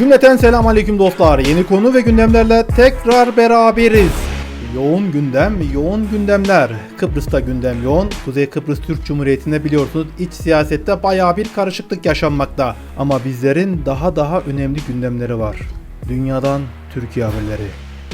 Cümleten selam aleyküm dostlar. Yeni konu ve gündemlerle tekrar beraberiz. Yoğun gündem, yoğun gündemler. Kıbrıs'ta gündem yoğun. Kuzey Kıbrıs Türk Cumhuriyeti'nde biliyorsunuz iç siyasette baya bir karışıklık yaşanmakta. Ama bizlerin daha daha önemli gündemleri var. Dünyadan Türkiye haberleri.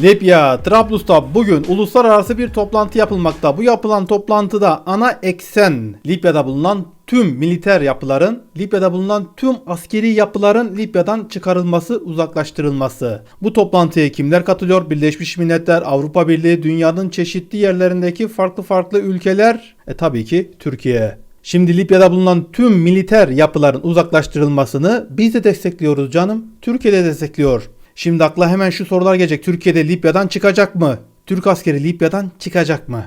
Libya, Trablus'ta bugün uluslararası bir toplantı yapılmakta. Bu yapılan toplantıda ana eksen Libya'da bulunan tüm militer yapıların, Libya'da bulunan tüm askeri yapıların Libya'dan çıkarılması, uzaklaştırılması. Bu toplantıya kimler katılıyor? Birleşmiş Milletler, Avrupa Birliği, dünyanın çeşitli yerlerindeki farklı farklı ülkeler, e tabii ki Türkiye. Şimdi Libya'da bulunan tüm militer yapıların uzaklaştırılmasını biz de destekliyoruz canım. Türkiye de destekliyor. Şimdi akla hemen şu sorular gelecek. Türkiye'de Libya'dan çıkacak mı? Türk askeri Libya'dan çıkacak mı?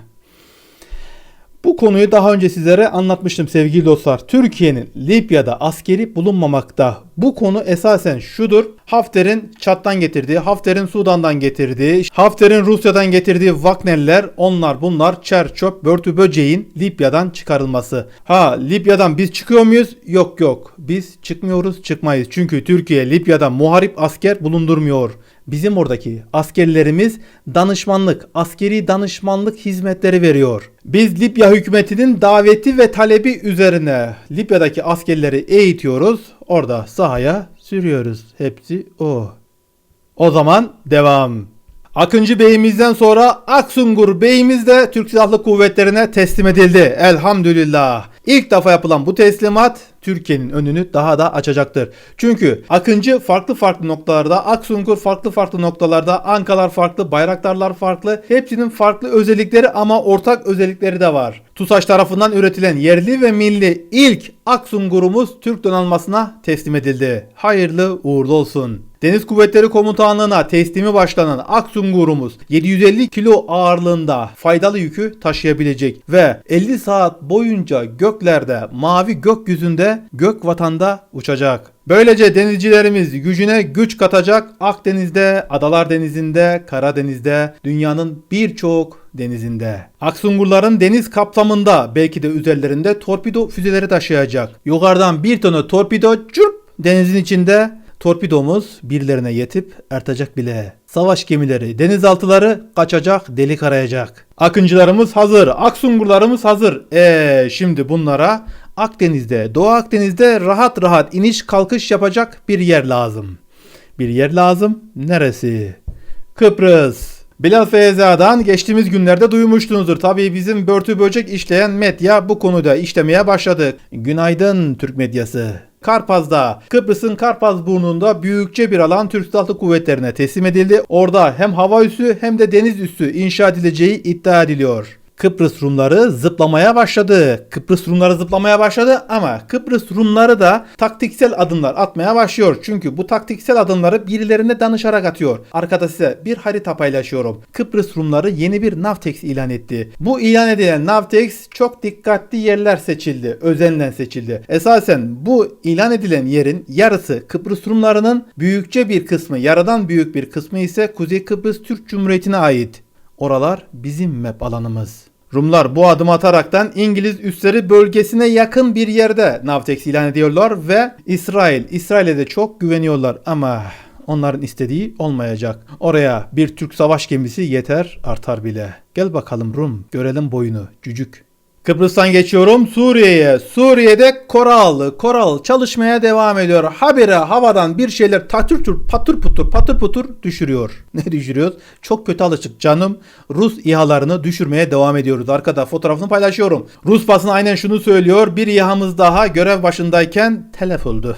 Bu konuyu daha önce sizlere anlatmıştım sevgili dostlar. Türkiye'nin Libya'da askeri bulunmamakta. Bu konu esasen şudur. Hafter'in Çat'tan getirdiği, Hafter'in Sudan'dan getirdiği, Hafter'in Rusya'dan getirdiği Wagner'ler onlar bunlar çer çöp börtü böceğin Libya'dan çıkarılması. Ha Libya'dan biz çıkıyor muyuz? Yok yok. Biz çıkmıyoruz çıkmayız. Çünkü Türkiye Libya'da muharip asker bulundurmuyor. Bizim oradaki askerlerimiz danışmanlık, askeri danışmanlık hizmetleri veriyor. Biz Libya hükümetinin daveti ve talebi üzerine Libya'daki askerleri eğitiyoruz. Orada sahaya sürüyoruz. Hepsi o. O zaman devam. Akıncı Bey'imizden sonra Aksungur Bey'imiz de Türk Silahlı Kuvvetleri'ne teslim edildi. Elhamdülillah. İlk defa yapılan bu teslimat Türkiye'nin önünü daha da açacaktır. Çünkü Akıncı farklı farklı noktalarda, Aksungur farklı farklı noktalarda, Ankalar farklı, Bayraktarlar farklı. Hepsinin farklı özellikleri ama ortak özellikleri de var. TUSAŞ tarafından üretilen yerli ve milli ilk Aksungur'umuz Türk donanmasına teslim edildi. Hayırlı uğurlu olsun. Deniz Kuvvetleri Komutanlığı'na teslimi başlanan Aksungur'umuz 750 kilo ağırlığında faydalı yükü taşıyabilecek ve 50 saat boyunca göklerde mavi gökyüzünde gök vatanda uçacak. Böylece denizcilerimiz gücüne güç katacak Akdeniz'de, Adalar Denizi'nde, Karadeniz'de, dünyanın birçok denizinde. Aksungurların deniz kapsamında belki de üzerlerinde torpido füzeleri taşıyacak. Yukarıdan bir tane torpido çırp denizin içinde torpidomuz birilerine yetip ertecek bile. Savaş gemileri, denizaltıları kaçacak, delik arayacak. Akıncılarımız hazır, aksungurlarımız hazır. Eee şimdi bunlara Akdeniz'de, Doğu Akdeniz'de rahat rahat iniş kalkış yapacak bir yer lazım. Bir yer lazım. Neresi? Kıbrıs. Bilal Feyza'dan geçtiğimiz günlerde duymuştunuzdur. Tabii bizim börtü böcek işleyen medya bu konuda işlemeye başladı. Günaydın Türk medyası. Karpaz'da, Kıbrıs'ın Karpaz burnunda büyükçe bir alan Türk Silahlı Kuvvetlerine teslim edildi. Orada hem hava üssü hem de deniz üssü inşa edileceği iddia ediliyor. Kıbrıs Rumları zıplamaya başladı. Kıbrıs Rumları zıplamaya başladı ama Kıbrıs Rumları da taktiksel adımlar atmaya başlıyor. Çünkü bu taktiksel adımları birilerine danışarak atıyor. Arkada size bir harita paylaşıyorum. Kıbrıs Rumları yeni bir Navtex ilan etti. Bu ilan edilen Navtex çok dikkatli yerler seçildi. Özenle seçildi. Esasen bu ilan edilen yerin yarısı Kıbrıs Rumlarının büyükçe bir kısmı, yaradan büyük bir kısmı ise Kuzey Kıbrıs Türk Cumhuriyeti'ne ait. Oralar bizim map alanımız. Rumlar bu adım ataraktan İngiliz üsleri bölgesine yakın bir yerde Navtex ilan ediyorlar ve İsrail, İsrail'e de çok güveniyorlar ama onların istediği olmayacak. Oraya bir Türk savaş gemisi yeter artar bile. Gel bakalım Rum görelim boyunu cücük. Kıbrıs'tan geçiyorum Suriye'ye. Suriye'de Koral, Koral çalışmaya devam ediyor. Habire havadan bir şeyler tatür tür patır putur patır putur düşürüyor. Ne düşürüyoruz? Çok kötü alışık canım. Rus İHA'larını düşürmeye devam ediyoruz. Arkada fotoğrafını paylaşıyorum. Rus basını aynen şunu söylüyor. Bir İHA'mız daha görev başındayken telef oldu.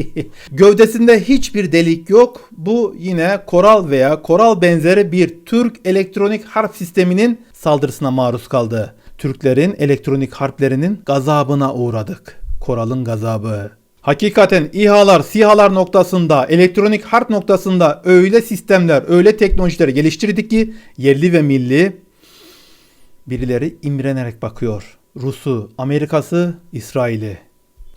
Gövdesinde hiçbir delik yok. Bu yine Koral veya Koral benzeri bir Türk elektronik harp sisteminin saldırısına maruz kaldı. Türklerin elektronik harplerinin gazabına uğradık. Koral'ın gazabı. Hakikaten İHA'lar, SİHA'lar noktasında, elektronik harp noktasında öyle sistemler, öyle teknolojileri geliştirdik ki yerli ve milli birileri imrenerek bakıyor. Rus'u, Amerika'sı, İsrail'i.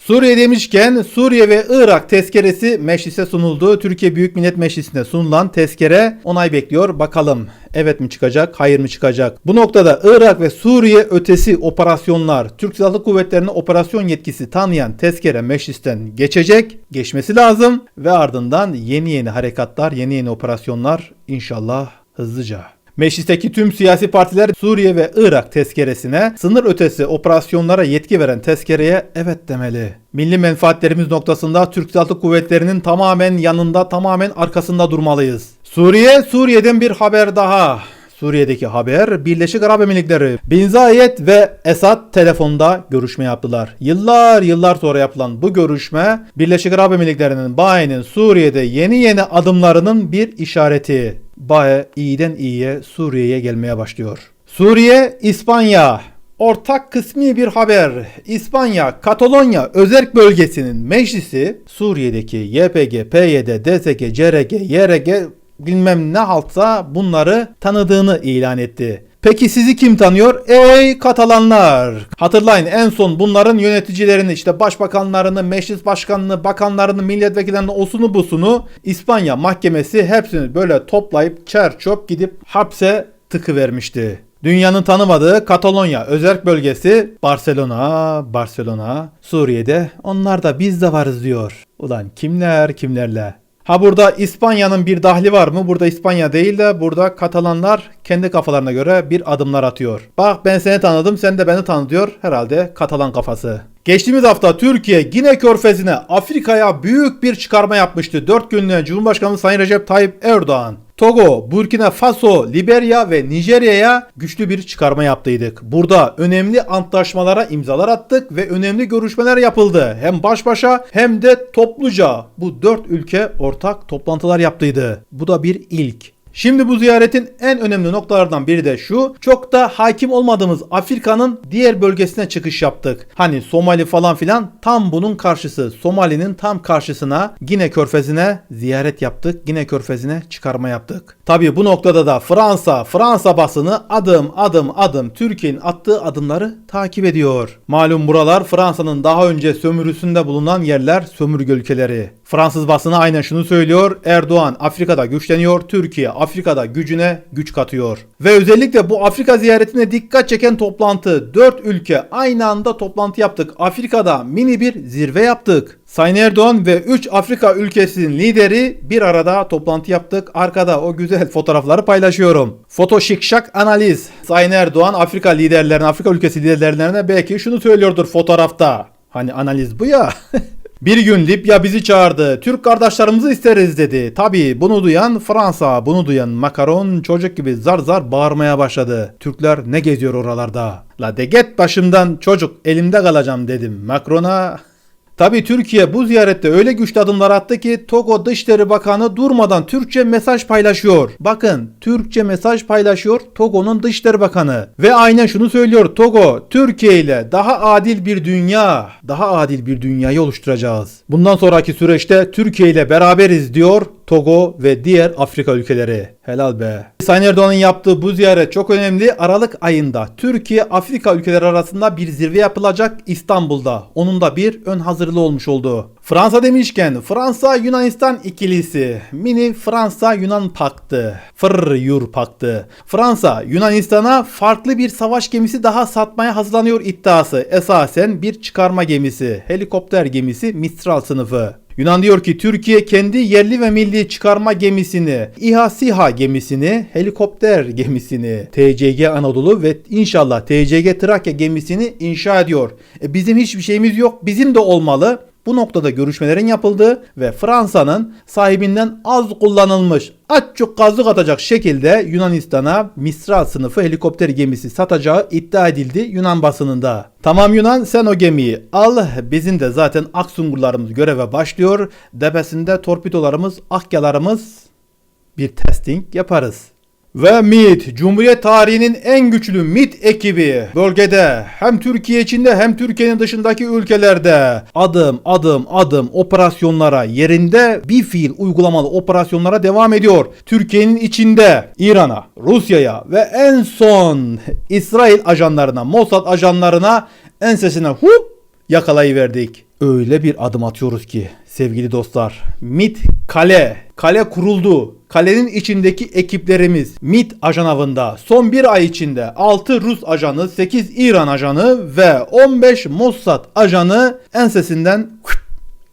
Suriye demişken Suriye ve Irak tezkeresi meclise sunuldu. Türkiye Büyük Millet Meclisi'nde sunulan tezkere onay bekliyor. Bakalım evet mi çıkacak, hayır mı çıkacak? Bu noktada Irak ve Suriye ötesi operasyonlar, Türk Silahlı Kuvvetleri'ne operasyon yetkisi tanıyan tezkere meclisten geçecek, geçmesi lazım ve ardından yeni yeni harekatlar, yeni yeni operasyonlar inşallah hızlıca. Meclisteki tüm siyasi partiler Suriye ve Irak tezkeresine sınır ötesi operasyonlara yetki veren tezkereye evet demeli. Milli menfaatlerimiz noktasında Türk Silahlı Kuvvetleri'nin tamamen yanında, tamamen arkasında durmalıyız. Suriye, Suriye'den bir haber daha. Suriye'deki haber Birleşik Arap Emirlikleri Bin Zayed ve Esad telefonda görüşme yaptılar. Yıllar yıllar sonra yapılan bu görüşme Birleşik Arap Emirlikleri'nin Bahe'nin Suriye'de yeni yeni adımlarının bir işareti. Bahe iyiden iyiye Suriye'ye gelmeye başlıyor. Suriye, İspanya Ortak kısmi bir haber. İspanya, Katalonya özerk bölgesinin meclisi Suriye'deki YPG, PYD, DSG, CRG, YRG bilmem ne haltsa bunları tanıdığını ilan etti. Peki sizi kim tanıyor? Ey Katalanlar! Hatırlayın en son bunların yöneticilerini işte başbakanlarını, meclis başkanını, bakanlarını, milletvekillerini osunu busunu İspanya mahkemesi hepsini böyle toplayıp çer çöp gidip hapse tıkı vermişti. Dünyanın tanımadığı Katalonya özerk bölgesi Barcelona, Barcelona, Suriye'de onlar da biz de varız diyor. Ulan kimler kimlerle. Ha burada İspanya'nın bir dahli var mı? Burada İspanya değil de burada Katalanlar kendi kafalarına göre bir adımlar atıyor. Bak ben seni tanıdım sen de beni tanı diyor. Herhalde Katalan kafası. Geçtiğimiz hafta Türkiye Gine Körfezi'ne Afrika'ya büyük bir çıkarma yapmıştı. 4 günlüğüne Cumhurbaşkanı Sayın Recep Tayyip Erdoğan. Togo, Burkina Faso, Liberya ve Nijerya'ya güçlü bir çıkarma yaptıydık. Burada önemli antlaşmalara imzalar attık ve önemli görüşmeler yapıldı. Hem baş başa hem de topluca bu dört ülke ortak toplantılar yaptıydı. Bu da bir ilk. Şimdi bu ziyaretin en önemli noktalardan biri de şu. Çok da hakim olmadığımız Afrika'nın diğer bölgesine çıkış yaptık. Hani Somali falan filan tam bunun karşısı. Somali'nin tam karşısına Gine Körfezi'ne ziyaret yaptık. Gine Körfezi'ne çıkarma yaptık. Tabi bu noktada da Fransa, Fransa basını adım adım adım Türkiye'nin attığı adımları takip ediyor. Malum buralar Fransa'nın daha önce sömürüsünde bulunan yerler sömürge ülkeleri. Fransız basını aynen şunu söylüyor. Erdoğan Afrika'da güçleniyor. Türkiye Afrika'da gücüne güç katıyor. Ve özellikle bu Afrika ziyaretine dikkat çeken toplantı. 4 ülke aynı anda toplantı yaptık. Afrika'da mini bir zirve yaptık. Sayın Erdoğan ve 3 Afrika ülkesinin lideri bir arada toplantı yaptık. Arkada o güzel fotoğrafları paylaşıyorum. Foto şıkşak analiz. Sayın Erdoğan Afrika liderlerine, Afrika ülkesi liderlerine belki şunu söylüyordur fotoğrafta. Hani analiz bu ya. Bir gün Libya bizi çağırdı. Türk kardeşlerimizi isteriz dedi. Tabi bunu duyan Fransa, bunu duyan Macron çocuk gibi zar zar bağırmaya başladı. Türkler ne geziyor oralarda? La de get başımdan çocuk elimde kalacağım dedim. Macron'a Tabi Türkiye bu ziyarette öyle güçlü adımlar attı ki Togo Dışişleri Bakanı durmadan Türkçe mesaj paylaşıyor. Bakın Türkçe mesaj paylaşıyor Togo'nun Dışişleri Bakanı. Ve aynen şunu söylüyor Togo Türkiye ile daha adil bir dünya, daha adil bir dünyayı oluşturacağız. Bundan sonraki süreçte Türkiye ile beraberiz diyor Togo ve diğer Afrika ülkeleri. Helal be. Sayın Erdoğan'ın yaptığı bu ziyaret çok önemli. Aralık ayında Türkiye Afrika ülkeleri arasında bir zirve yapılacak İstanbul'da. Onun da bir ön hazırlığı olmuş oldu. Fransa demişken Fransa Yunanistan ikilisi. Mini Fransa Yunan paktı. Fır paktı. Fransa Yunanistan'a farklı bir savaş gemisi daha satmaya hazırlanıyor iddiası. Esasen bir çıkarma gemisi. Helikopter gemisi Mistral sınıfı. Yunan diyor ki Türkiye kendi yerli ve milli çıkarma gemisini, İHA SİHA gemisini, helikopter gemisini, TCG Anadolu ve inşallah TCG Trakya gemisini inşa ediyor. E bizim hiçbir şeyimiz yok. Bizim de olmalı. Bu noktada görüşmelerin yapıldığı ve Fransa'nın sahibinden az kullanılmış açık kazık atacak şekilde Yunanistan'a Mistral sınıfı helikopter gemisi satacağı iddia edildi Yunan basınında. Tamam Yunan sen o gemiyi al bizim de zaten Aksungurlarımız göreve başlıyor. Depesinde torpidolarımız, akyalarımız bir testing yaparız. Ve MIT, Cumhuriyet tarihinin en güçlü MIT ekibi bölgede hem Türkiye içinde hem Türkiye'nin dışındaki ülkelerde adım adım adım operasyonlara yerinde bir fiil uygulamalı operasyonlara devam ediyor. Türkiye'nin içinde İran'a, Rusya'ya ve en son İsrail ajanlarına, Mossad ajanlarına ensesine hup yakalayıverdik. Öyle bir adım atıyoruz ki sevgili dostlar. MIT kale. Kale kuruldu. Kalenin içindeki ekiplerimiz MIT ajan avında son bir ay içinde 6 Rus ajanı, 8 İran ajanı ve 15 Mossad ajanı ensesinden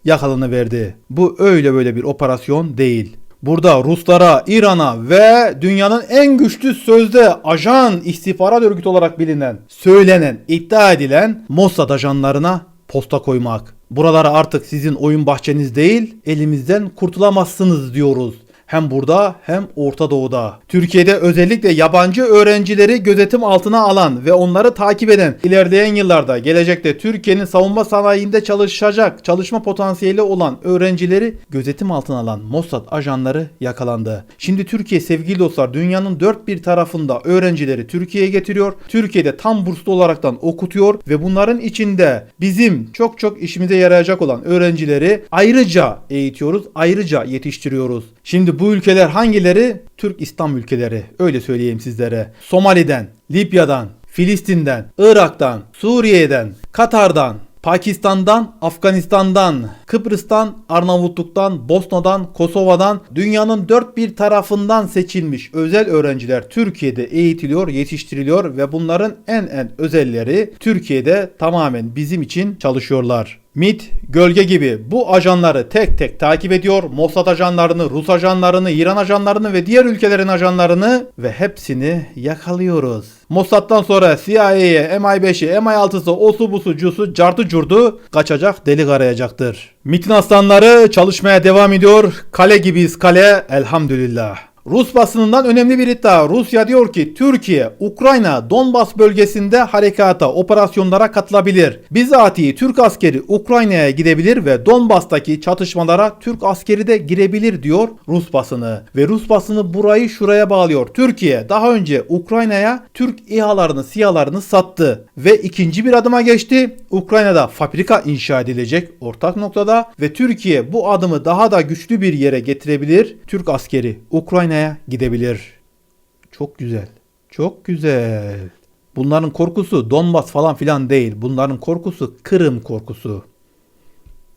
yakalanıverdi. Bu öyle böyle bir operasyon değil. Burada Ruslara, İran'a ve dünyanın en güçlü sözde ajan istihbarat örgütü olarak bilinen, söylenen, iddia edilen Mossad ajanlarına posta koymak. Buralara artık sizin oyun bahçeniz değil, elimizden kurtulamazsınız diyoruz. Hem burada hem Orta Doğu'da. Türkiye'de özellikle yabancı öğrencileri gözetim altına alan ve onları takip eden ilerleyen yıllarda gelecekte Türkiye'nin savunma sanayinde çalışacak, çalışma potansiyeli olan öğrencileri gözetim altına alan Mossad ajanları yakalandı. Şimdi Türkiye sevgili dostlar dünyanın dört bir tarafında öğrencileri Türkiye'ye getiriyor. Türkiye'de tam burslu olaraktan okutuyor ve bunların içinde bizim çok çok işimize yarayacak olan öğrencileri ayrıca eğitiyoruz, ayrıca yetiştiriyoruz. Şimdi bu ülkeler hangileri? Türk İslam ülkeleri. Öyle söyleyeyim sizlere. Somali'den, Libya'dan, Filistin'den, Irak'tan, Suriye'den, Katar'dan, Pakistan'dan, Afganistan'dan, Kıbrıs'tan, Arnavutluk'tan, Bosna'dan, Kosova'dan dünyanın dört bir tarafından seçilmiş özel öğrenciler Türkiye'de eğitiliyor, yetiştiriliyor ve bunların en en özelleri Türkiye'de tamamen bizim için çalışıyorlar. MIT, gölge gibi bu ajanları tek tek takip ediyor. Mossad ajanlarını, Rus ajanlarını, İran ajanlarını ve diğer ülkelerin ajanlarını ve hepsini yakalıyoruz. Mossad'dan sonra CIA'ye, MI5'i, MI6'sı, osu busu, cusu, cartı curdu kaçacak delik arayacaktır. MIT'in aslanları çalışmaya devam ediyor. Kale gibiyiz kale elhamdülillah. Rus basınından önemli bir iddia. Rusya diyor ki Türkiye, Ukrayna, Donbas bölgesinde harekata, operasyonlara katılabilir. Bizatihi Türk askeri Ukrayna'ya gidebilir ve Donbas'taki çatışmalara Türk askeri de girebilir diyor Rus basını. Ve Rus basını burayı şuraya bağlıyor. Türkiye daha önce Ukrayna'ya Türk İHA'larını, SİHA'larını sattı ve ikinci bir adıma geçti. Ukrayna'da fabrika inşa edilecek ortak noktada ve Türkiye bu adımı daha da güçlü bir yere getirebilir. Türk askeri Ukrayna'ya gidebilir. Çok güzel. Çok güzel. Bunların korkusu Donbas falan filan değil. Bunların korkusu Kırım korkusu.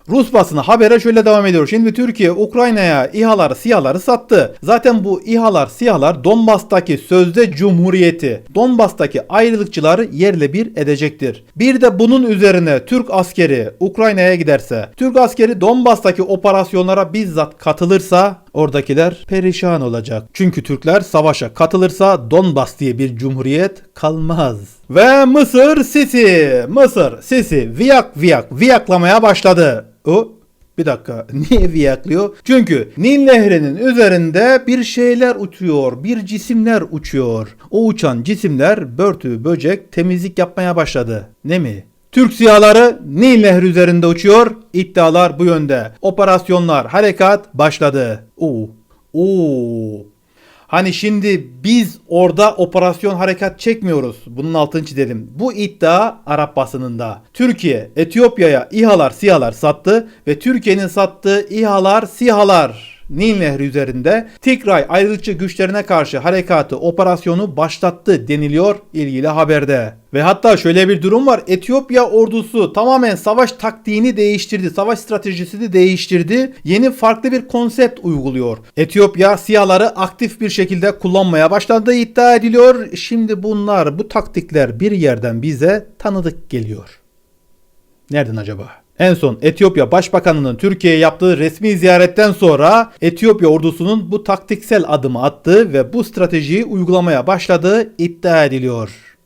Rus basını habere şöyle devam ediyor. Şimdi Türkiye Ukrayna'ya İHA'ları, SİHA'ları sattı. Zaten bu İHA'lar, SİHA'lar Donbas'taki sözde cumhuriyeti, Donbas'taki ayrılıkçıları yerle bir edecektir. Bir de bunun üzerine Türk askeri Ukrayna'ya giderse, Türk askeri Donbas'taki operasyonlara bizzat katılırsa oradakiler perişan olacak. Çünkü Türkler savaşa katılırsa Donbas diye bir cumhuriyet kalmaz. Ve Mısır Sisi, Mısır Sisi viyak viyak viyaklamaya başladı. O bir dakika niye viyaklıyor? Çünkü Nil Nehri'nin üzerinde bir şeyler uçuyor, bir cisimler uçuyor. O uçan cisimler börtü böcek temizlik yapmaya başladı. Ne mi? Türk siyaları Nil Nehri üzerinde uçuyor. İddialar bu yönde. Operasyonlar, harekat başladı. Oo. Oo. Hani şimdi biz orada operasyon harekat çekmiyoruz. Bunun altını çizelim. Bu iddia Arap basınında. Türkiye Etiyopya'ya İHA'lar, SİHA'lar sattı ve Türkiye'nin sattığı İHA'lar, SİHA'lar Nil Nehri üzerinde Tigray ayrılıkçı güçlerine karşı harekatı, operasyonu başlattı deniliyor ilgili haberde. Ve hatta şöyle bir durum var. Etiyopya ordusu tamamen savaş taktiğini değiştirdi. Savaş stratejisini değiştirdi. Yeni farklı bir konsept uyguluyor. Etiyopya siyaları aktif bir şekilde kullanmaya başladığı iddia ediliyor. Şimdi bunlar, bu taktikler bir yerden bize tanıdık geliyor. Nereden acaba? En son Etiyopya Başbakanı'nın Türkiye'ye yaptığı resmi ziyaretten sonra Etiyopya ordusunun bu taktiksel adımı attığı ve bu stratejiyi uygulamaya başladığı iddia ediliyor.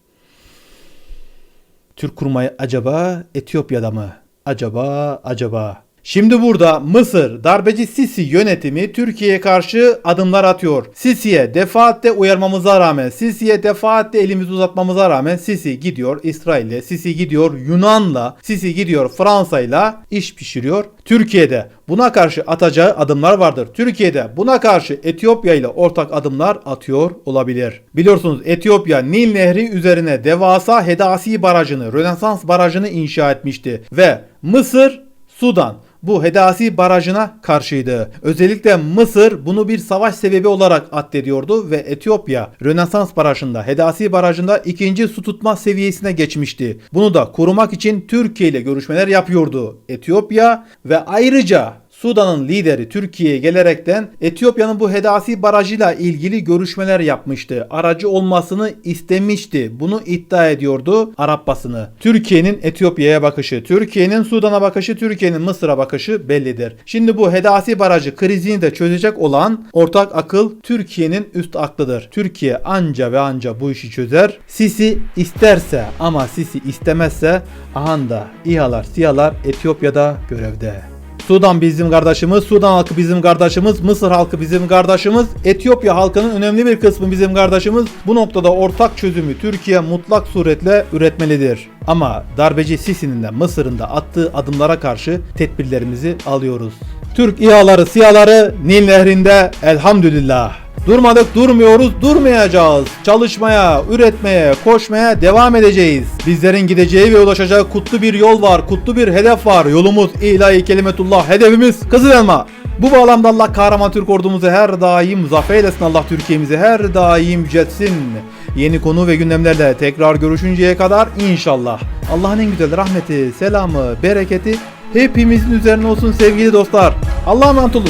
Türk kurmayı acaba Etiyopya'da mı? Acaba acaba. Şimdi burada Mısır darbeci Sisi yönetimi Türkiye'ye karşı adımlar atıyor. Sisi'ye defaatle uyarmamıza rağmen, Sisi'ye defaatle elimizi uzatmamıza rağmen Sisi gidiyor İsrail'le, Sisi gidiyor Yunan'la, Sisi gidiyor Fransa'yla iş pişiriyor. Türkiye'de buna karşı atacağı adımlar vardır. Türkiye'de buna karşı Etiyopya ile ortak adımlar atıyor olabilir. Biliyorsunuz Etiyopya Nil Nehri üzerine devasa Hedasi Barajı'nı, Rönesans Barajı'nı inşa etmişti ve Mısır, Sudan bu Hedasi barajına karşıydı. Özellikle Mısır bunu bir savaş sebebi olarak addediyordu ve Etiyopya Rönesans barajında Hedasi barajında ikinci su tutma seviyesine geçmişti. Bunu da korumak için Türkiye ile görüşmeler yapıyordu. Etiyopya ve ayrıca Sudan'ın lideri Türkiye'ye gelerekten Etiyopya'nın bu Hedasi barajıyla ilgili görüşmeler yapmıştı. Aracı olmasını istemişti. Bunu iddia ediyordu Arap basını. Türkiye'nin Etiyopya'ya bakışı, Türkiye'nin Sudan'a bakışı, Türkiye'nin Mısır'a bakışı bellidir. Şimdi bu Hedasi barajı krizini de çözecek olan ortak akıl Türkiye'nin üst aklıdır. Türkiye anca ve anca bu işi çözer. Sisi isterse ama Sisi istemezse ahanda İHA'lar, SİHA'lar Etiyopya'da görevde. Sudan bizim kardeşimiz, Sudan halkı bizim kardeşimiz, Mısır halkı bizim kardeşimiz, Etiyopya halkının önemli bir kısmı bizim kardeşimiz. Bu noktada ortak çözümü Türkiye mutlak suretle üretmelidir. Ama darbeci Sisi'nin de Mısır'ın da attığı adımlara karşı tedbirlerimizi alıyoruz. Türk İHA'ları, SİHA'ları Nil Nehri'nde elhamdülillah. Durmadık durmuyoruz durmayacağız. Çalışmaya, üretmeye, koşmaya devam edeceğiz. Bizlerin gideceği ve ulaşacağı kutlu bir yol var, kutlu bir hedef var. Yolumuz ilahi kelimetullah, hedefimiz Kızıl Elma. Bu bağlamda Allah kahraman Türk ordumuzu her daim muzaffer eylesin. Allah Türkiye'mizi her daim yüceltsin. Yeni konu ve gündemlerle tekrar görüşünceye kadar inşallah. Allah'ın en güzel rahmeti, selamı, bereketi hepimizin üzerine olsun sevgili dostlar. Allah'a emanet olun.